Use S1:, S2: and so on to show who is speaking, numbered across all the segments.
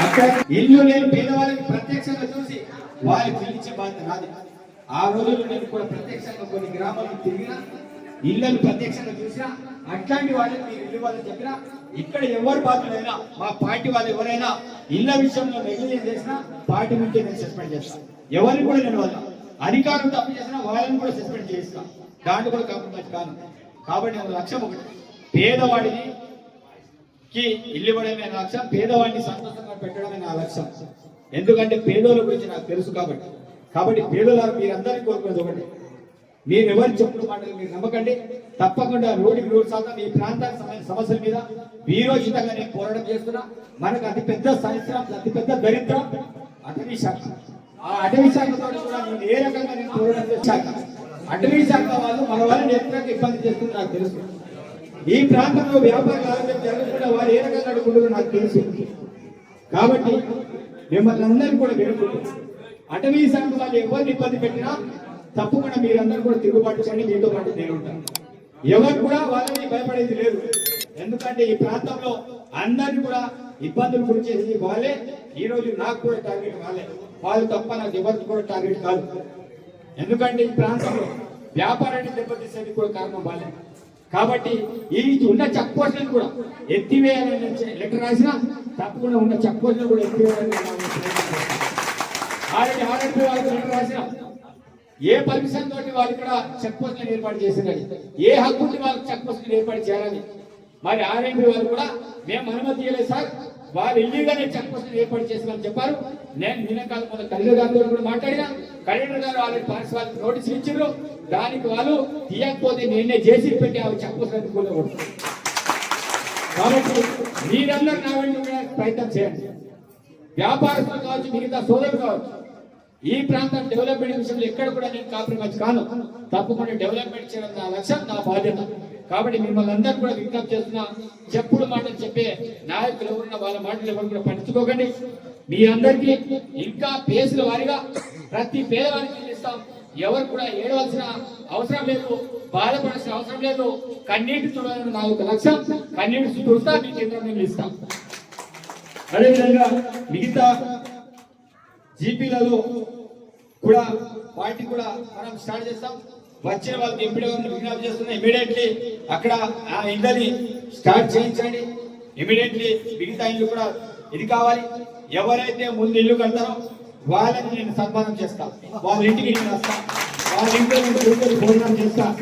S1: అక్కడ ఇల్లు లేని పేదవాళ్ళని ప్రత్యక్షంగా చూసి వారికి పిలిచే బాధ్యత నాది. ఆ రోజుల్లో నేను కూడా ప్రత్యక్షంగా కొన్ని గ్రామాలకు తిరిగినా ఇళ్ళను ప్రత్యక్షంగా చూసినా అట్లాంటి వాళ్ళని మీరు ఇల్లు వాళ్ళని చెప్పినా ఇక్కడ ఎవరు బాధ్యులైనా మా పార్టీ వాళ్ళు ఎవరైనా ఇళ్ళ విషయంలో నెగ్లిజెన్స్ చేసినా పార్టీ నుంచే నేను సస్పెండ్ చేస్తాను ఎవరిని కూడా నేను వల్ల అధికారులు తప్పు చేసినా వాళ్ళని కూడా సస్పెండ్ చేస్తాను దాంట్లో కూడా కాకుండా కాను. కాబట్టి నా లక్ష్యం ఒకటి. పేదవాడిని కి ఇల్లు ఇవ్వడమే నా లక్ష్యం పేదవాడిని సంతోషంగా పెట్టడమే నా లక్ష్యం. ఎందుకంటే పేదోళ్ళ గురించి నాకు తెలుసు కాబట్టి. కాబట్టి పేదోళ్ళ మీరందరికీ కోరుకునేది ఒకటి. మీరు ఎవరు చెప్పుడు మాటలు మీరు నమ్మకండి. తప్పకుండా రోడ్డుకి రోడ్ శాతం ఈ ప్రాంతానికి సమస్యల మీద వీరోచితంగా నేను పోరాటం చేస్తున్నా. మనకు అతిపెద్ద సంవత్సరం అతిపెద్ద దరిద్రం అటవీ శాఖ. ఆ అటవీ శాఖతో కూడా నేను ఏ రకంగా నేను పోరాటం చేశాక అటవీ శాఖ వాళ్ళు మన వాళ్ళని ఎంత ఇబ్బంది చేస్తుంది నాకు తెలుసు. ఈ ప్రాంతంలో వ్యాపార కార్యక్రమం జరగకుండా వారు ఏ రకంగా అడుగుతుందో నాకు తెలుసు. కాబట్టి మిమ్మల్ని అందరినీ కూడా వేడుకుంటున్నాను అటవీ శాఖ వాళ్ళు ఎవరిని ఇబ్బంది పెట్టినా తప్పకుండా మీరందరూ కూడా తిరుగుబాటు చేయండి మీతో పాటు నేను ఉంటాను. ఎవరు కూడా వాళ్ళని భయపడేది లేదు. ఎందుకంటే ఈ ప్రాంతంలో అందరిని కూడా ఇబ్బందులు గురి చేసి వాళ్ళే. ఈ రోజు నాకు కూడా టార్గెట్ వాళ్ళే. వాళ్ళు తప్ప నాకు ఎవరికి కూడా టార్గెట్ కాదు. ఎందుకంటే ఈ ప్రాంతంలో వ్యాపారాన్ని దెబ్బతీసేది కూడా కారణం వాళ్ళే. కాబట్టి ఈ ఉన్న చెక్ పోస్టులను కూడా ఎత్తివేయాలని లెటర్ రాసినా తప్పకుండా ఉన్న చెక్ పోస్టులు కూడా ఎత్తివేయాలని ఆల్రెడీ ఆర్ఎంపీ వాళ్ళకి లెటర్ రాసినా ఏ పర్మిషన్ తోటి వాళ్ళు కూడా చెక్ పోస్టులను ఏర్పాటు చేసిందని ఏ హక్కుని వాళ్ళకి చెక్ ఏర్పాటు చేయాలని మరి ఆర్ఎంపీ వాళ్ళు కూడా మేము అనుమతి ఇవ్వలేదు సార్. వాళ్ళు ఇల్లీగానే చెక్ పోస్టులు ఏర్పాటు చేసిందని చెప్పారు. నేను నిన్నకాల మొన్న కలెక్టర్ గారితో కూడా మాట్లాడినా. కలెక్టర్ గారు ఆల్రెడీ పార్టీ వాళ్ళకి నోటీస్ ఇచ్చారు దానికి వాళ్ళు తీయకపోతే నేనే చేసి పెట్టి అవి చెప్పసరికి పోస్టులు కూలకూడదు కాబట్టి మీరందరూ నా వెంట ప్రయత్నం చేయండి. వ్యాపారస్తులు కావచ్చు మిగతా సోదరులు కావచ్చు ఈ ప్రాంతం డెవలప్మెంట్ విషయంలో ఎక్కడ కూడా నేను కాంప్రమైజ్ కాను. తప్పకుండా డెవలప్మెంట్ చేయడం నా లక్ష్యం నా బాధ్యత. కాబట్టి మిమ్మల్ని అందరూ కూడా విజ్ఞప్తి చేస్తున్నా చెప్పుడు మాటలు చెప్పే నాయకులు ఎవరున్న వాళ్ళ మాటలు ఎవరు కూడా పట్టించుకోకండి. మీ అందరికీ ఇంకా పేసుల వారిగా ప్రతి పేదవారికి ఇస్తాం. ఎవరు కూడా ఏడవలసిన అవసరం లేదు బాధపడాల్సిన అవసరం లేదు. కన్నీటి చూడాలని నా యొక్క లక్ష్యం. కన్నీటి చూస్తా మీ కేంద్రం నేను ఇస్తాం. అదేవిధంగా మిగతా జీపీలలో కూడా పార్టీ కూడా మనం స్టార్ట్ చేస్తాం. వచ్చిన వాళ్ళకి ఎంపీడీ విజ్ఞప్తి చేస్తున్నా. ఇమీడియట్లీ అక్కడ ఆ ఇళ్ళని స్టార్ట్ చేయించండి. ఇమీడియట్లీ మిగతా ఇల్లు కూడా ఇది కావాలి. ఎవరైతే ముందు ఇల్లు కడతారో వాళ్ళని నేను సన్మానం చేస్తా. వాళ్ళ ఇంటికి నేను వస్తా. వాళ్ళ ఇంట్లో నేను కూర్చొని భోజనం చేస్తా.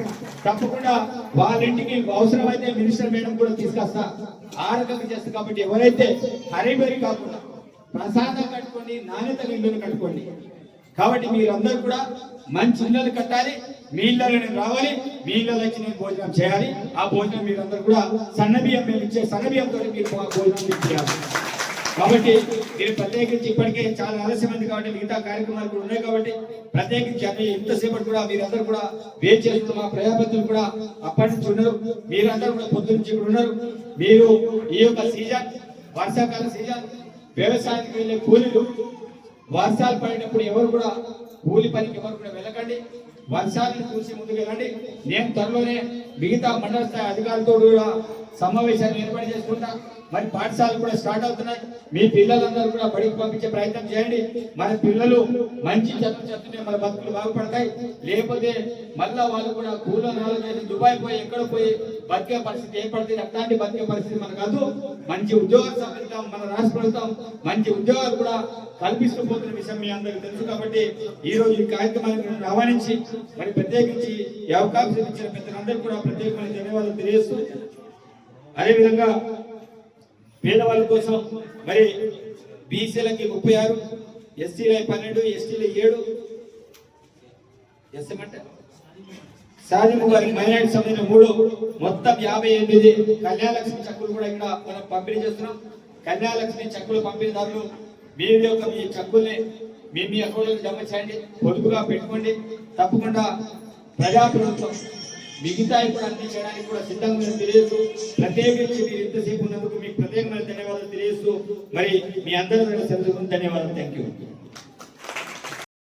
S1: తప్పకుండా వాళ్ళ ఇంటికి అవసరమైతే మినిస్టర్ మేడం కూడా తీసుకొస్తా. ఆ రకంగా చేస్తా కాబట్టి ఎవరైతే హరిబరి కాకుండా ప్రసాదం కట్టుకోండి నాణ్యత ఇల్లుని కట్టుకోండి. కాబట్టి మీరందరూ కూడా మంచి ఇళ్ళలు కట్టాలి. మీ ఇళ్ళలో నేను రావాలి. మీ ఇళ్ళలో వచ్చి నేను భోజనం చేయాలి. ఆ భోజనం మీరందరూ కూడా సన్నబియ్యం మేము ఇచ్చే సన్నబియ్యంతో మీరు భోజనం చేయాలి. కాబట్టి మీరు ప్రత్యేకించి ఇప్పటికే చాలా ఆలస్యమైంది కాబట్టి మిగతా కార్యక్రమాలు కూడా ఉన్నాయి కాబట్టి ప్రత్యేకించి అవి ఎంతసేపటి కూడా మీరందరూ కూడా వేచి చేస్తూ మా ప్రజాపతులు కూడా అప్పటి నుంచి ఉన్నారు. మీరందరూ కూడా పొద్దు నుంచి ఇక్కడ ఉన్నారు. మీరు ఈ యొక్క సీజన్ వర్షాకాల సీజన్ వ్యవసాయానికి వెళ్ళే కూలీలు వర్షాలు పడినప్పుడు ఎవరు కూడా కూలి పనికి ఎవరు కూడా వెళ్ళకండి. వర్షాలను చూసి ముందుకు వెళ్ళండి. నేను త్వరలోనే మిగతా మండల స్థాయి అధికారులతో కూడా సమావేశాన్ని ఏర్పాటు చేసుకుంటా. మరి పాఠశాలలు కూడా స్టార్ట్ అవుతున్నాయి. మీ పిల్లలందరూ కూడా బడికి పంపించే ప్రయత్నం చేయండి. మన పిల్లలు మంచి చదువు చెత్తనే మన బతుకులు బాగుపడతాయి. లేకపోతే మళ్ళా వాళ్ళు కూడా కూలో నాలుగు చేసి దుబాయ్ పోయి ఎక్కడ పోయి బతికే పరిస్థితి ఏర్పడుతుంది అట్లాంటి బతికే పరిస్థితి మనకు కాదు. మంచి ఉద్యోగాలు సంపాదిస్తాం మన రాష్ట్ర ప్రభుత్వం మంచి ఉద్యోగాలు కూడా కల్పిస్తూ పోతున్న విషయం మీ అందరికీ తెలుసు కాబట్టి ఈ రోజు ఈ కార్యక్రమాన్ని ఆహ్వానించి మరి ప్రత్యేకించి ఈ అవకాశం ఇచ్చిన పెద్దలందరికీ కూడా ప్రత్యేకమైన ధన్యవాదాలు తెలియజేస్తూ అదేవిధంగా పేదవాళ్ళ కోసం మరి బీసీలకి ముప్పై ఆరు ఎస్సీల పన్నెండు ఎస్టీల ఏడు. ఎస్ఎం అంటే సాధింపు గారికి మైనార్టీ సంబంధించిన మూడు మొత్తం యాభై ఎనిమిది. కన్యాలక్ష్మి చెక్కులు కూడా ఇక్కడ మనం పంపిణీ చేస్తున్నాం. కన్యాలక్ష్మి చెక్కులు పంపిణీదారులు మీ యొక్క మీ చెక్కుల్ని మీ మీ అకౌంట్లో జమ చేయండి పొదుపుగా పెట్టుకోండి. తప్పకుండా ప్రజా ప్రభుత్వం మిగతా కూడా అందించడానికి కూడా సిద్ధంగా తెలియదు ప్రత్యేకించి మీరు ఇంతసేపు ఉన్నందుకు మీకు మరి మీ అందరూ ధన్యవాదాలు. Thank you